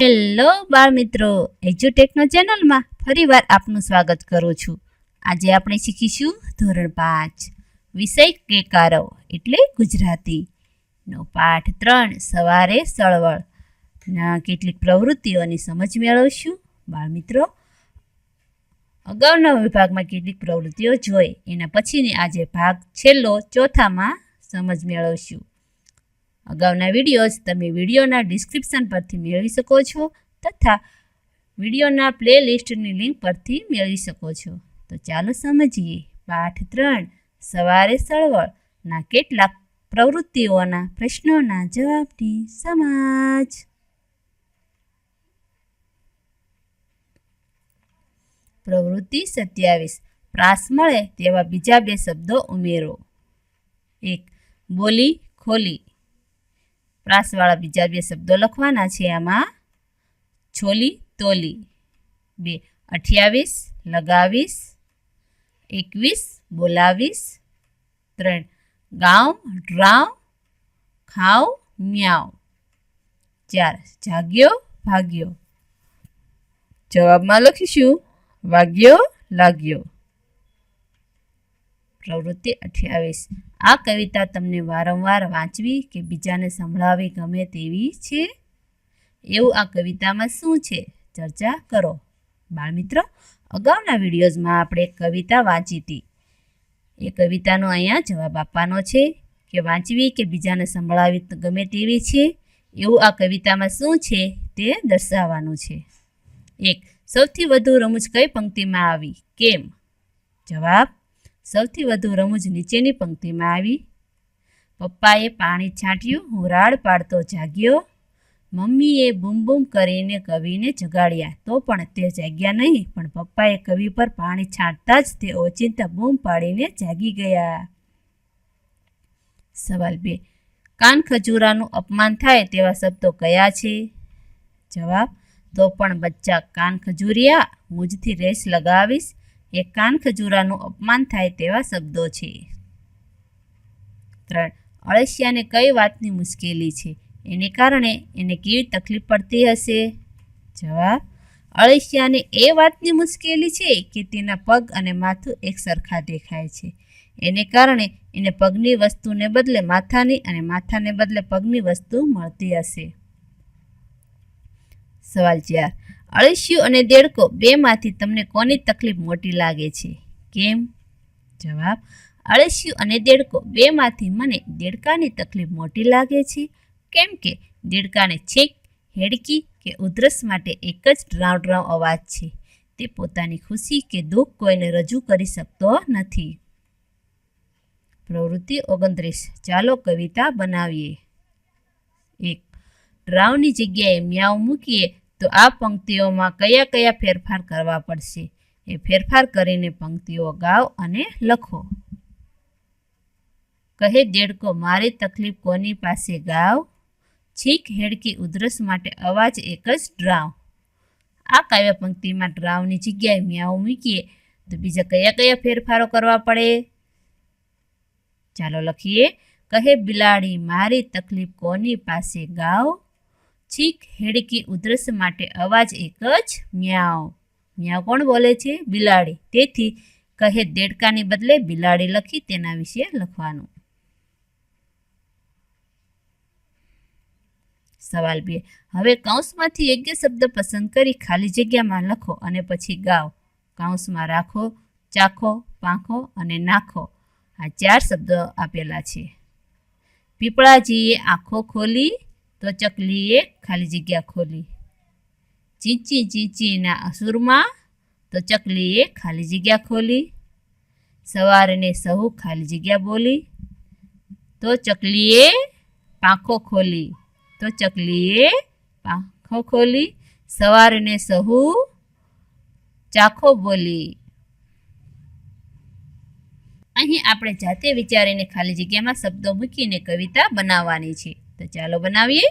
Hello બાળ મિત્રો એજ્યુટેકનો ચેનલમાં ફરીવાર આપનું સ્વાગત કરું છું. આજે આપણે શીખીશું ધોરણ પાંચ, વિષય કેકારવ એટલે ગુજરાતી. નો પાઠ ત્રણ, સવારે સળવળ. ના કેટલીક પ્રવૃત્તિઓની સમજ મેળવશું. બાળ મિત્રો અગાઉના વિભાગમાં કેટલીક પ્રવૃત્તિઓ જોઈ, એના પછીની આજે ભાગ છેલ્લો ચોથામાં સમજ મેળવશું. અગાઉના વિડીયોઝ તમે વિડીયોના ડિસ્ક્રિપ્શન પરથી મેળવી શકો છો તથા વિડીયોના પ્લેલિસ્ટની લિંક પરથી મેળવી શકો છો. તો ચાલો સમજીએ. પાઠ ત્રણ. સવારે સળવળના કેટલાક પ્રવૃત્તિઓના પ્રશ્નોના જવાબની સમાજ. પ્રવૃત્તિ સત્યાવીસ. પ્રાસ મળે તેવા બીજા બે શબ્દો ઉમેરો. એક, બોલી ખોલી. પ્રાસવાળા બીજા બે શબ્દો લખવાના છે આમાં. છોલી, તોલી. બે, અઠ્યાવીસ, લગાવીસ. એકવીસ, બોલાવીસ. ત્રણ ગાવ ડ્રાવ ખાવ મ્યાવ ચાર, જાગ્યો, ભાગ્યો. જવાબમાં લખીશું, વાગ્યો, લાગ્યો. પ્રવૃત્તિ અઠ્યાવીસ. આ કવિતા તમને વારંવાર વાંચવી કે બીજાને સંભળાવી ગમે તેવી છે? એવું આ કવિતામાં શું છે? ચર્ચા કરો. બાળમિત્રો, અગાઉના વિડીયોઝમાં આપણે કવિતા વાંચી હતી. એ કવિતાનો અહીંયા જવાબ આપવાનો છે કે વાંચવી કે બીજાને સંભળાવી ગમે તેવી છે. એવું આ કવિતામાં શું છે તે દર્શાવવાનું છે. એક, સૌથી વધુ રમૂજ કઈ પંક્તિમાં આવી? કેમ? જવાબ સૌથી વધુ રમૂજ નીચેની પંક્તિમાં આવી. પપ્પાએ પાણી છાંટ્યું, હું રાડ પાડતો જાગ્યો. મમ્મીએ બૂમ બૂમ કરીને કવિને જગાડ્યા. તો પણ તે જાગ્યા નહીં, પણ પપ્પાએ કવિ પર પાણી છાંટતા જ તે ઓચિંતા બૂમ પાડીને જાગી ગયા. સવાલ બે. કાન ખજૂરાનું અપમાન થાય તેવા શબ્દો કયા છે? જવાબ, તો પણ બચ્ચા કાન ખજૂરિયા મુજથી રેસ લગાવીશ એ કાન ખજૂરાનું અપમાન થાય તેવા શબ્દો છે. ત્રણ. અળસિયાને કઈ વાતની મુશ્કેલી છે? એને કારણે એને કેવી તકલીફ પડતી હશે? જવાબ. અળસિયાને એ વાતની મુશ્કેલી છે કે તેના પગ અને માથું એક સરખા દેખાય છે. એને કારણે એને પગની વસ્તુને બદલે માથાની અને માથાને બદલે પગની વસ્તુ મળતી હશે. સવાલ ચાર. અળસિયું અને દેડકો બેમાંથી તમને કોની તકલીફ મોટી લાગે છે? કેમ? જવાબ, અળસિયું અને દેડકો બેમાંથી મને દેડકાની તકલીફ મોટી લાગે છે. કેમ કે દેડકાને છેક, હેડકી કે ઉધરસ માટે એક જ ડ્રાવ ડ્રાવ અવાજ છે. તે પોતાની ખુશી કે દુઃખ કોઈને રજૂ કરી શકતો નથી. પ્રવૃત્તિ ઓગણત્રીસ. ચાલો કવિતા બનાવીએ. એક ડ્રાવની જગ્યાએ મ્યાઉ મૂકીએ તો આ પંક્તિઓમાં કયા કયા ફેરફાર કરવા પડશે? એ ફેરફાર કરીને પંક્તિઓ ગાઓ અને લખો. કહે દેડકો, મારી તકલીફ કોની પાસે ગાવ? છીક, હેડકી, ઉધરસ માટે અવાજ એક જ ડ્રાવ. આ કાવ્ય પંક્તિમાં ડ્રાવની જગ્યાએ મ્યાઉ મૂકીએ તો બીજા કયા કયા ફેરફારો કરવા પડે? ચાલો લખીએ. કહે, બિલાડી, મારી તકલીફ કોની પાસે ગાવ? છીક હેડકી ઉધરસ માટે અવાજ એક જ મ્યાવ મ્યાવ કોણ બોલે છે? બિલાડી. તેથી કહે દેડકાની બદલે બિલાડી લખી તેના વિશે લખવાનું. સવાલ બે. હવે કૌંસમાંથી યોગ્ય શબ્દ પસંદ કરી ખાલી જગ્યામાં લખો અને પછી ગાઓ. કૌંસમાં રાખો, ચાખો, પાંખો અને નાખો. આ ચાર શબ્દો આપેલા છે. પીપળાજીએ આંખો ખોલી તો ચકલીએ ખાલી જગ્યા ખોલી ચીંચી ચીંચીના અસુરમાં તો ચકલીએ ખાલી જગ્યા ખોલી સવારને સહુ ખાલી જગ્યા બોલી તો ચકલીએ પાંખો ખોલી તો ચકલીએ પાંખો ખોલી સવારને સહુ ચાખો બોલી અહીં આપણે જાતે વિચારીને ખાલી જગ્યામાં શબ્દો મૂકીને કવિતા બનાવવાની છે તો ચાલો બનાવીએ.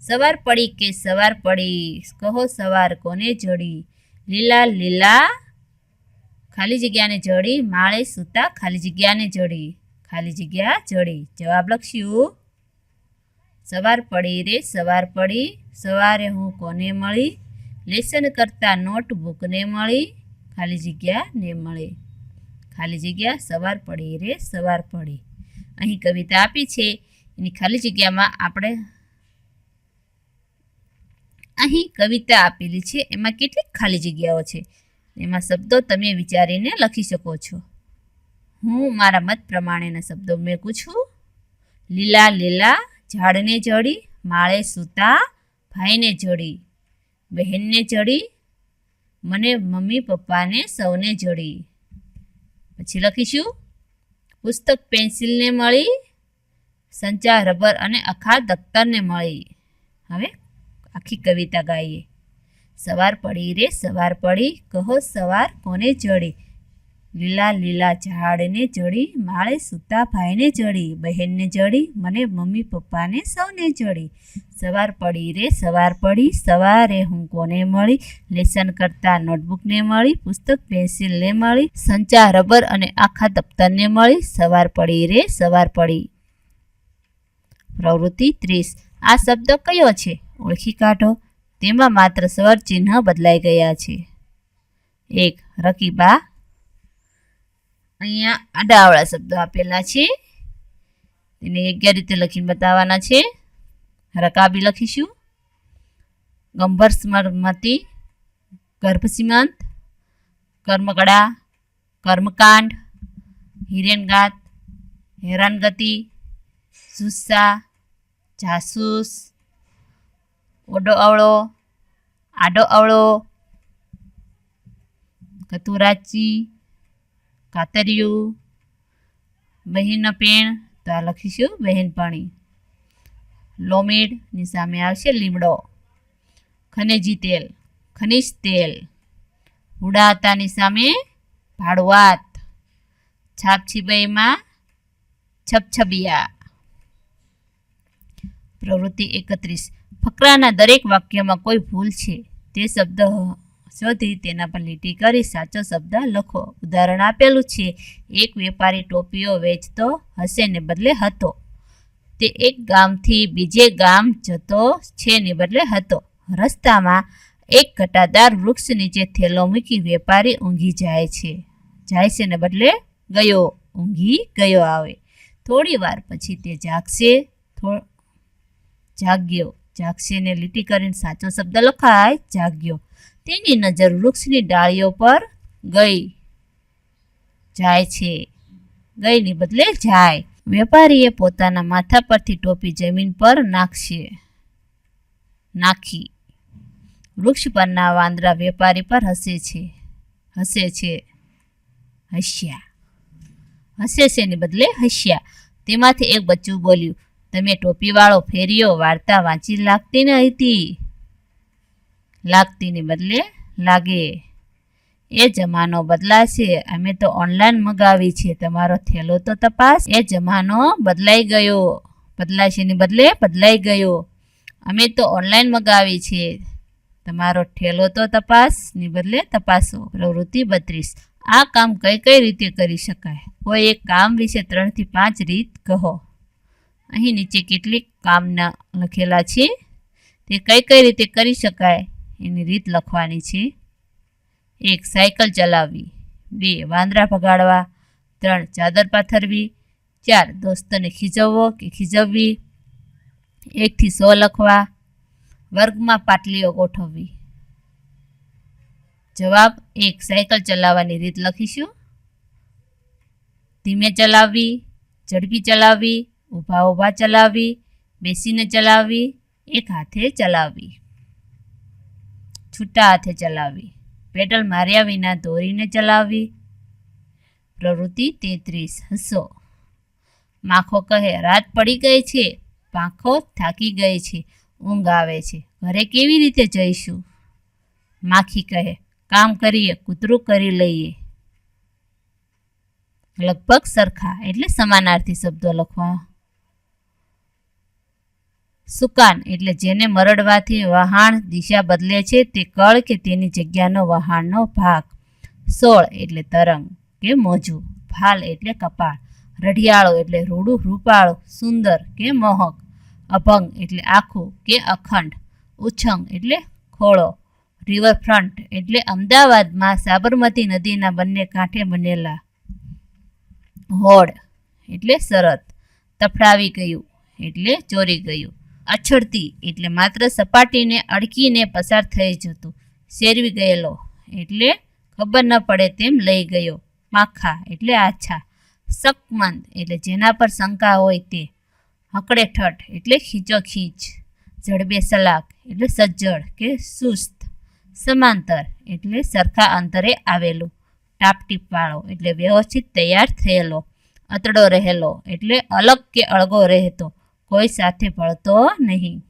સવાર પડી કે સવાર પડી? કહો સવાર કોને જડી? લીલા લીલા. ખાલી જગ્યાને જડી. માળે સૂતા, ખાલી જગ્યાને જડી. ખાલી જગ્યા જડી. જવાબ લખ્યું. સવાર પડી રે, સવાર પડી. સવારે હું કોને મળી? લેસન કરતા નોટબુકને મળી. ખાલી જગ્યા ને મળી. ખાલી જગ્યા સવાર પડી રે, સવાર પડી. અહીં કવિતા આપી છે. એની ખાલી જગ્યામાં આપણે અહીં કવિતા આપેલી છે. એમાં કેટલીક ખાલી જગ્યાઓ છે. એમાં શબ્દો તમે વિચારીને લખી શકો છો. હું મારા મત પ્રમાણેના શબ્દો મેકું છું. લીલા લીલા, ઝાડને જડી, માળે સૂતા, ભાઈને જડી, બહેનને જડી, મને મમ્મી પપ્પાને સૌને જડી. પછી લખીશું, પુસ્તક પેન્સિલને મળી સંચા રબર અને અખા દખ્તરને મળી. હવે આખી કવિતા ગાઈએ. સવાર પડી રે, સવાર પડી, કહો સવાર કોને જડી લીલા લીલા ઝાડને જડી માળે સૂતા ભાઈને જડી બહેનને જડી મને મમ્મી પપ્પાને સૌને જડી સવાર પડી રે, સવાર પડી, સવારે હું કોને મળી? લેસન કરતા નોટબુકને મળી, પુસ્તક પેન્સિલને મળી સંચા રબર અને આખા દફતરને મળી. સવાર પડી રે, સવાર પડી પ્રવૃત્તિ ત્રીસ. આ શબ્દ કયો છે? ઓળખી કાઢો. તેમાં માત્ર સ્વર ચિહ્ન બદલાઈ ગયા છે. એક, રકીબા. અહીંયા આડાવાળા શબ્દો આપેલા છે. તેને યોગ્ય રીતે લખીને બતાવવાના છે. રકાબી લખીશું. ગંભર સ્મરમતી. ગર્ભસીમાંત. કર્મકળા. કર્મકાંડ. હિરેનગાત. હેરાનગતિ. જુસ્સા. જાસૂસ, ઓડો અવળો, આડો અવળો, કતુરાચી, કાતરિયું બહેન પેણ તો આ લખીશું બહેનપણી. લોમેડની સામે આવશે લીમડો. ખનેજી તેલ, ખનિજ તેલ. ઉડાતાની સામે ભાડવાત છાપછીબાઈમાં છપછબિયા. પ્રવૃત્તિ એકત્રીસ. ફકરાના દરેક વાક્યમાં કોઈ ભૂલ છે? તે શબ્દ શોધી તેના પર લીટી કરી સાચો શબ્દ લખો. ઉદાહરણ આપેલું છે, એક વેપારી ટોપીઓ વેચતો હશે ને બદલે હતો. તે એક ગામથી બીજે ગામ જતો છે ને બદલે હતો. રસ્તામાં એક ઘટાદાર વૃક્ષ નીચે થેલો મૂકી વેપારી ઊંઘી જાય છે. જાય છે ને બદલે ગયો, ઊંઘી ગયો આવે. થોડી વાર પછી તે જાગશે જાગ્યો. જાગશે ને લીટી કરીને સાચો શબ્દ લખાય, જાગ્યો. તેની નજર વૃક્ષની ડાળીઓ પર ગઈ. જાય છે. ગઈની બદલે જાય. વેપારીએ પોતાના માથા પરથી ટોપી જમીન પર નાખશે. નાખી. વૃક્ષ પરના વાંદરા વેપારી પર હસે છે. હસે છે. હસ્યા. હસે છે ને બદલે હસ્યા. તેમાંથી એક બચ્ચું બોલ્યું તમે ટોપીવાળો ફેરિયો વાર્તા વાંચી લાગતી ન હતી લાગતીને બદલે લાગે. એ જમાનો બદલાશે. અમે તો ઓનલાઈન મગાવી છે. તમારો થેલો તો તપાસ. એ જમાનો બદલાઈ ગયો. બદલાશે ને બદલે બદલાઈ ગયો. અમે તો ઓનલાઈન મગાવી છે. તમારો ઠેલો તો તપાસની બદલે તપાસો. પ્રવૃત્તિ બત્રીસ. આ કામ કઈ કઈ રીતે કરી શકાય? કોઈ એક કામ વિશે ત્રણથી પાંચ રીત કહો. અહીં નીચે કેટલીક કામના લખેલા છે. તે કઈ કઈ રીતે કરી શકાય એની રીત લખવાની છે. એક સાયકલ ચલાવવી, બે વાંદરા ભગાડવા, ત્રણ ચાદર પાથરવી, ચાર દોસ્તને ખીજવવો કે ખીજવવી, એકથી સો લખવા, વર્ગમાં પાટલીઓ ગોઠવવી. જવાબ, એક સાયકલ ચલાવવાની રીત લખીશું. ધીમે ચલાવવી, ઝડપી ચલાવવી ઊભા ઊભા ચલાવવી બેસીને ચલાવવી એક હાથે ચલાવવી છૂટા હાથે ચલાવવી પેડલ માર્યા વિના દોરીને ચલાવવી પ્રવૃત્તિ તેત્રીસ. હસો. માખો કહે, રાત પડી ગઈ છે. પાંખો થાકી ગઈ છે. ઊંઘ આવે છે. ઘરે કેવી રીતે જઈશું? માખી કહે, કામ કરીએ, કૂતરું કરી લઈએ. લગભગ સરખા, એટલે સમાનાર્થી શબ્દો લખવા. સુકાન એટલે જેને મરડવાથી વહાણ દિશા બદલે છે તે કળ કે તેની જગ્યાનો વહાણનો ભાગ. સોળ એટલે તરંગ કે મોજું. ફાલ એટલે કપાળ. રઢિયાળો એટલે રૂડું, રૂપાળું, સુંદર કે મોહક. અભંગ એટલે આખું કે અખંડ. ઉછંગ એટલે ખોળો. રિવરફ્રન્ટ એટલે અમદાવાદમાં સાબરમતી નદીના બંને કાંઠે બનેલા. હોડ એટલે શરત તફડાવી ગયું એટલે ચોરી ગયું. અછડતી એટલે માત્ર સપાટીને અડકીને પસાર થઈ જતું. શેરવી ગયેલો એટલે ખબર ન પડે તેમ લઈ ગયો. માખા એટલે આછા. શકમંદ એટલે જેના પર શંકા હોય તે. હકડે ઠઠ એટલે ખીચો ખીચ જડબે સલાક એટલે સજ્જડ કે સુસ્ત. સમાંતર એટલે સરખા અંતરે આવેલું. ટાપટીપવાળો એટલે વ્યવસ્થિત તૈયાર થયેલો. અતડો રહેલો એટલે અલગ કે અળગો રહેતો. કોઈ સાથે ભળતો નહીં.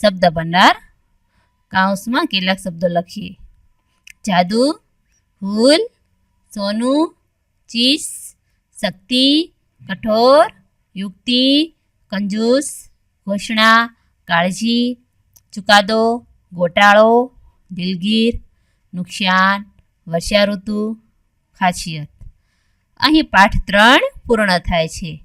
શબ્દ ભંડાર કાઉન્સમાં કેટલાક શબ્દો લખીએ. જાદુ, ભૂલ, સોનું, ચીસ, શક્તિ, કઠોર, યુક્તિ, કંજૂસ, ઘોષણા, કાળજી, ચુકાદો, ગોટાળો, દિલગીર, નુકસાન, વર્ષાઋતુ, ખાસિયત. અહીં પાઠ ત્રણ પૂર્ણ થાય છે.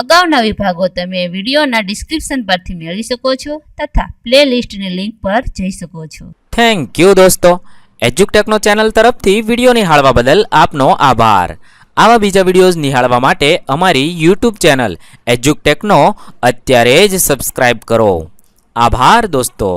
અગાઉના વિભાગો તમે વિડીયોના ડિસ્ક્રિપ્શન પરથી મેળવી શકો છો તથા પ્લે લિસ્ટની લિંક પર જઈ શકો છો. થેન્ક યુ દોસ્તો. એજ્યુકટેકનો ચેનલ તરફથી વીડિયો નિહાળવા બદલ આપનો આભાર. આવા બીજા વિડીયોઝ નિહાળવા માટે અમારી યુટ્યુબ ચેનલ એજ્યુકટેકનો અત્યારે જ સબસ્ક્રાઇબ કરો. આભાર દોસ્તો.